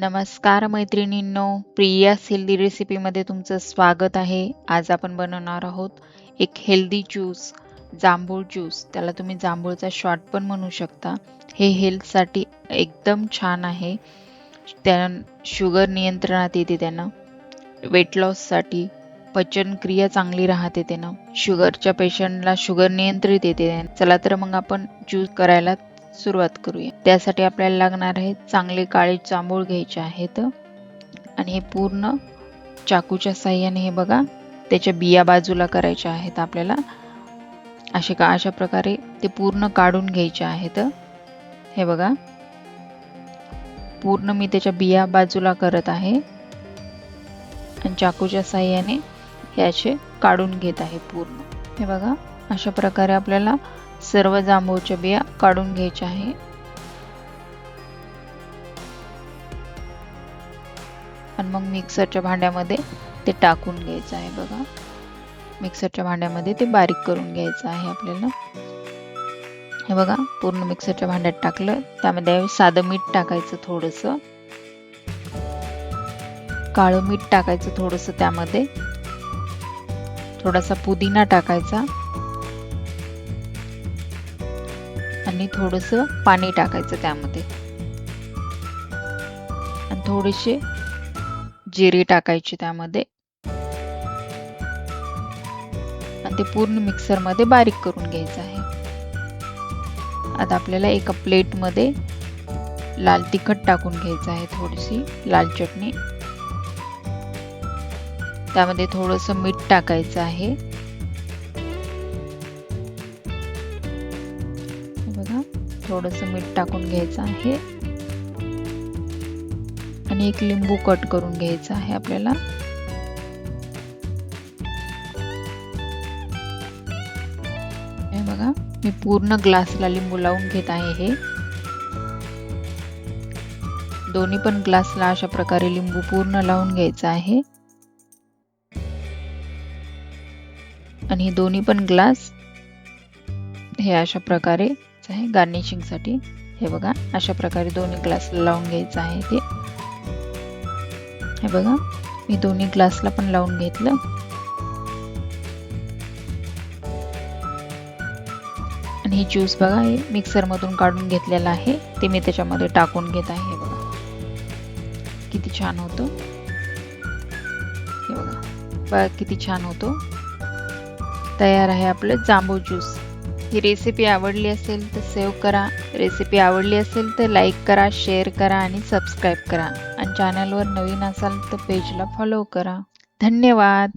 नमस्कार मैत्रिणींनो प्रिया हेल्दी रेसिपीमध्ये तुमचं स्वागत आहे. आज आपण बनवणार आहोत एक हेल्दी ज्यूस जांभूळ ज्यूस. त्याला तुम्ही जांभूळचा शॉट पण म्हणू शकता. हे हेल्थसाठी एकदम छान आहे. त्या शुगर नियंत्रणात येते त्यानं. वेट लॉससाठी पचनक्रिया चांगली राहते त्यानं. शुगरच्या पेशंटला शुगर नियंत्रित येते. चला तर मग आपण ज्यूस करायला सुरुवात करूया. त्यासाठी आपल्याला लागणार आहे चांगले काळे जांभूळ घ्यायचे आहेत. आणि हे पूर्ण चाकूच्या साह्याने हे बघा त्याच्या बिया बाजूला करायच्या आहेत आपल्याला. असे का अशा प्रकारे ते पूर्ण काढून घ्यायचे आहेत. हे बघा. पूर्ण मी त्याच्या बिया बाजूला करत आहे. आणि चाकूच्या साह्याने हे असे काढून घेत आहे पूर्ण. हे बघा अशा प्रकारे आपल्याला सर्व जांभूळच्या बिया काढून घ्यायच्या आहे. आणि मग मिक्सरच्या भांड्यामध्ये ते टाकून घ्यायचं आहे बघा. मिक्सरच्या भांड्यामध्ये ते बारीक करून घ्यायचं आहे आपल्याला. हे बघा पूर्ण मिक्सरच्या भांड्यात टाकलं. त्यामध्ये साधं मीठ टाकायचं थोडंसं. काळं मीठ टाकायचं थोडंसं त्यामध्ये. थोडासा पुदिना टाकायचा. आणि थोडंसं पाणी टाकायचं त्यामध्ये. आणि थोडेसे जिरे टाकायचे त्यामध्ये. आणि ते पूर्ण मिक्सरमध्ये बारीक करून घ्यायचं आहे. आता आपल्याला एका प्लेटमध्ये लाल तिखट टाकून घ्यायचं आहे थोडीशी लाल चटणी. त्यामध्ये थोडंसं मीठ टाकायचं आहे. थोडस मीठ टाकून घ्यायचं आहे. आणि एक लिंबू कट करून घ्यायचा आहे आपल्याला. हे बघा मी पूर्ण ग्लासला लिंबू लावून घेत आहे हे. दोन्ही पण ग्लासला अशा प्रकारे लिंबू पूर्ण लावून घ्यायचा आहे. आणि हे दोन्ही पण ग्लास हे अशा प्रकारे आहे गार्निशिंगसाठी. हे बघा अशा प्रकारे दोन्ही ग्लासला लावून घ्यायचं आहे ते. हे बघा मी दोन्ही ग्लासला पण लावून घेतलं. आणि हे ज्यूस बघा हे मिक्सरमधून काढून घेतलेलं आहे. ते मी त्याच्यामध्ये टाकून घेत आहे हे बघा. किती छान होतो. हे बघा बघा किती छान होतो. तयार आहे आपलं जांभू ज्यूस ही रेसिपी आवडली असेल तर सेव्ह करा. रेसिपी आवडली असेल तर लाईक करा शेअर करा आणि सबस्क्राईब करा. आणि चॅनलवर नवीन असाल तर पेजला फॉलो करा. धन्यवाद.